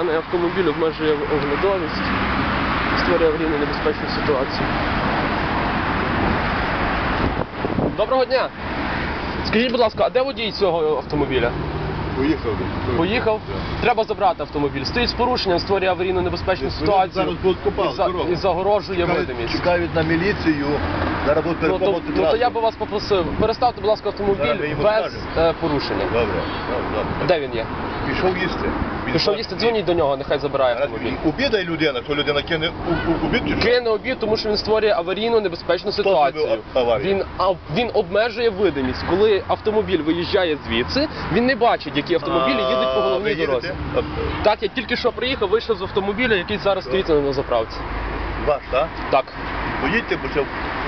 Даний автомобіль обмежує оглядовість, створює аварійну небезпечну ситуацію. Доброго дня! Скажіть, будь ласка, а де водій цього автомобіля? Поїхав. Поїхав? Треба забрати автомобіль. Стоїть з порушенням, створює аварійну небезпечну ситуацію зараз будуть і, за- дорогу. і загорожує Чекають, видимість. чекають на міліцію. Зараз будуть Ну то, ну, то я би вас попросив, переставте, будь ласка, Зараз автомобіль без скажемо. е, порушення. Добре, добре, добре. Де він є? Пішов їсти. Він Пішов їсти, дзвоніть до нього, нехай забирає автомобіль. Обідає людина, що людина кине у- у- обід чи що? Кине обід, тому що він створює аварійну небезпечну ситуацію. зробив а- аварію? Він а, він обмежує видимість. Коли автомобіль виїжджає звідси, він не бачить, які автомобілі їдуть по головній ви дорозі. їдете? Так, я тільки що приїхав, вийшов з автомобіля, який зараз стоїть на заправці. Ваш, так? Так. Поїдьте, бо це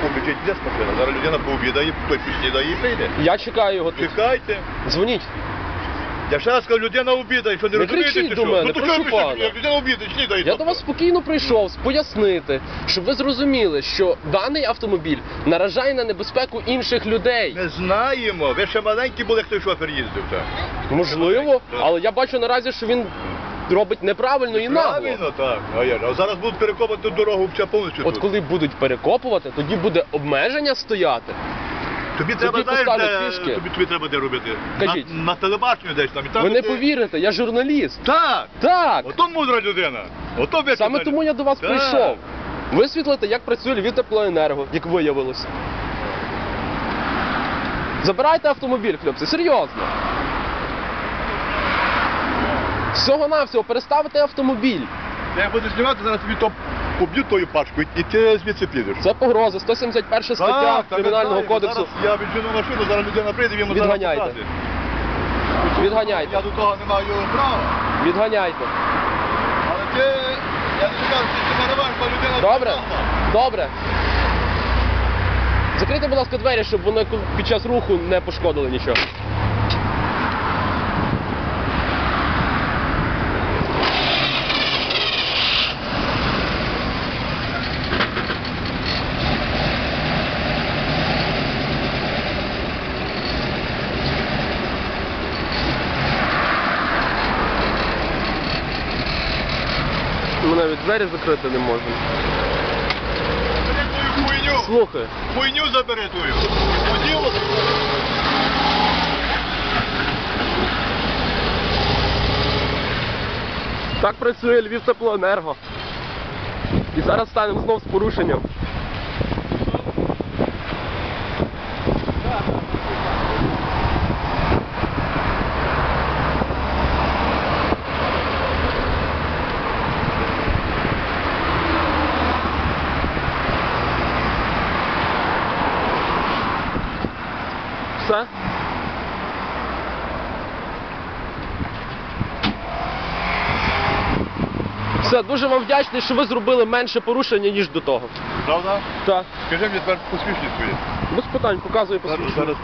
обіжить десь машина. Зараз людина пообідає, той поснідає і прийде. Я чекаю його тут. Чекайте. Дзвоніть. Я ще раз кажу, людина обідає, що не, Не розумієте, кричіть до що? мене, ну, то прошу що ви пишете? пана. Як людина обідає, снідає. Я до вас спокійно прийшов пояснити, щоб ви зрозуміли, що даний автомобіль наражає на небезпеку інших людей. Не знаємо. Ви ще маленькі були, хто шофер їздив. Так. Можливо, але я бачу наразі, що він робить неправильно і нагло. Правильно, так. А, я, а зараз будуть перекопати дорогу вже повністю От тут. коли будуть перекопувати, тоді буде обмеження стояти. Тобі треба, знаєш, де, пішки. тобі, тобі треба де робити? Кажіть. На, на телебаченню десь там. І там Ви не де- повірите, я журналіст. Так! Так, Ото мудра людина. Ото ви саме туди- тому я до вас Так. прийшов. Висвітлити, як працює Львів теплоенерго, як виявилося. Забирайте автомобіль, хлопці, серйозно. Всього навсього переставити автомобіль. Я буду знімати, зараз тобі то поб'ю тою пачкою і ти звідси підеш. Це погроза, 171 стаття Кримінального кодексу. Я віджену машину, зараз людина прийде, йому зараз Відганяйте. покаже. Відганяйте, Я до того не маю права. відганяйте. Але ти, я не кажу, ти мене маєш, бо людина... Добре? сказала. Добре. Закрийте, будь ласка, двері, щоб вони під час руху не пошкодили нічого. Ми навіть двері закрити не можемо. Слухай. Хуйню забери твою. Поділо. Так працює Львів теплоенерго. І зараз станемо знов з порушенням. Все? Все, дуже вам вдячний, що ви зробили менше порушення, ніж до того. Правда? Так. Скажи мені тепер поспішність свої. Без питань, показую Зараз, зараз